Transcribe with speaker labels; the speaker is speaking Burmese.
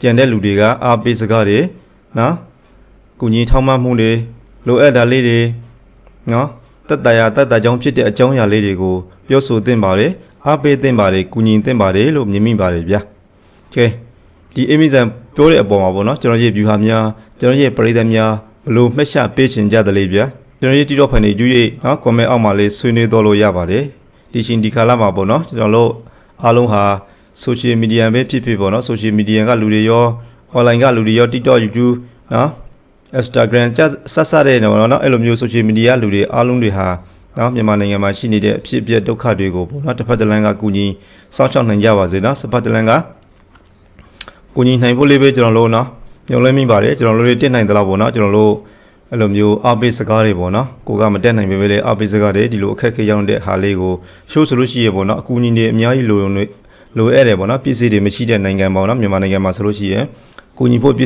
Speaker 1: ကြံတဲ့လူတွေကအားပေးစကားတွေနော်ကုညီထောင်းမမှုတွေလိုအပ်တာလေးတွေနော်တက်တရာတက်တကြောင်းဖြစ်တဲ့အကြောင်းအရာလေးတွေကိုပြောဆိုသင့်ပါတယ်အားပေးသင့်ပါတယ်ကုညီသင့်ပါတယ်လို့မြင်မိပါတယ်ဗျာကဲဒီအမီဇန်ပြောတဲ့အပေါ်မှာပေါ့နော်ကျွန်တော်ရဲ့ view ဟာများကျွန်တော်ရဲ့ပရိသတ်များဘလို့မှတ်ရှပေးရှင်ကြတယ်လေဗျာကျွန်တော်ရဲ့ TikTok ဖန်တွေယူ၍နော် comment အောက်မှာလေးဆွေးနွေးတော့လို့ရပါတယ်ဒီရှင်ဒီခါလာမှာပေါ့နော်ကျွန်တော်တို့အားလုံးဟာ social media ပဲဖြစ်ဖြစ်ပေါ့နော် social media ကလူတွေရော online ကလူတွေရော TikTok YouTube နော် Instagram ကြဆက်ဆက်တဲ့နော်နော်အဲ့လိုမျိုး social media လူတွေအားလုံးတွေဟာနော်မြန်မာနိုင်ငံမှာရှိနေတဲ့အဖြစ်အပျက်ဒုက္ခတွေကိုပေါ့နော်တစ်ဖက်တစ်လမ်းကကူညီစောင့်ရှောက်နိုင်ကြပါစေနော်တစ်ဖက်တစ်လမ်းကကူညီနိုင်ဖို့လေးပဲကျွန်တော်တို့နော်ညွှန်လဲမိပါတယ်ကျွန်တော်တို့တွေတက်နိုင်သလားပေါ့နော်ကျွန်တော်တို့အဲ့လိုမျိုးအားပေးစကားတွေပေါ့နော်ကိုကမတက်နိုင်ပေမဲ့လည်းအားပေးစကားတွေဒီလိုအခက်အခဲရောက်တဲ့ဟာလေးကိုရှိုးဆိုလို့ရှိရပေါ့နော်အကူအညီတွေအများကြီးလိုလို လိုအဲ့တယ်ပေါ့နော်ပြည်စည်းတွေမရှိတဲ့နိုင်ငံပေါ့နော်မြန်မာနိုင်ငံမှာဆိုလို့ရှိရင်ကူညီဖို့